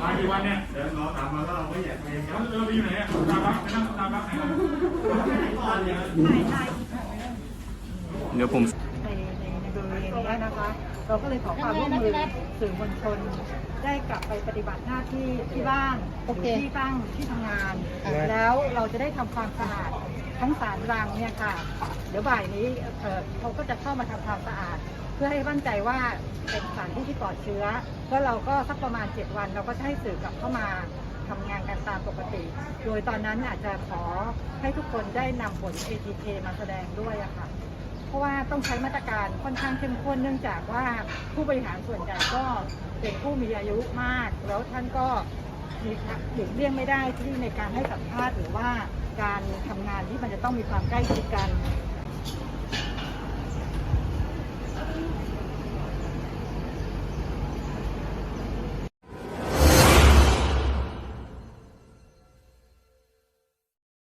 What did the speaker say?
มากี่วันเนี่ยเดินรอตามมาแล้วเราไม่อยากไปแล้วเราไปอยู่ไหนอะตามรักไปนั่งตามรักไหนเดี๋ยวผมในในบริเวณนี้นะคะ เราก็เลยขอความร่วมมือสื่อมวลชน ได้กลับไปปฏิบัติหน้าที่ที่บ้านหรือที่ตั้งที่ทำงาน แล้วเราจะได้ทำความสะอาดทั้งสารรังเนี่ยค่ะ เดี๋ยวบ่ายนี้เเขาก็จะเข้ามาทำความสะอาด พื่อให้มั่นใจว่าเป็นสถานที่ที่ปลอดเชื้อแล้วเราก็สักประมาณ 7 วัน เราก็จะให้สื่อกลับเข้ามาทำงานกันตามปกติ โดยตอนนั้นอาจจะขอให้ทุกคนได้นำผล ATK มาแสดงด้วยอะค่ะ เพราะว่าต้องใช้มาตรการค่อนข้างเข้มข้นเนื่องจากว่าผู้บริหารส่วนใหญ่ก็เป็นผู้มีอายุมาก แล้วท่านก็มีหลีกเลี่ยงไม่ได้ที่ในการให้สัมภาษณ์หรือว่าการทำงานที่มันจะต้องมีความใกล้ชิดกัน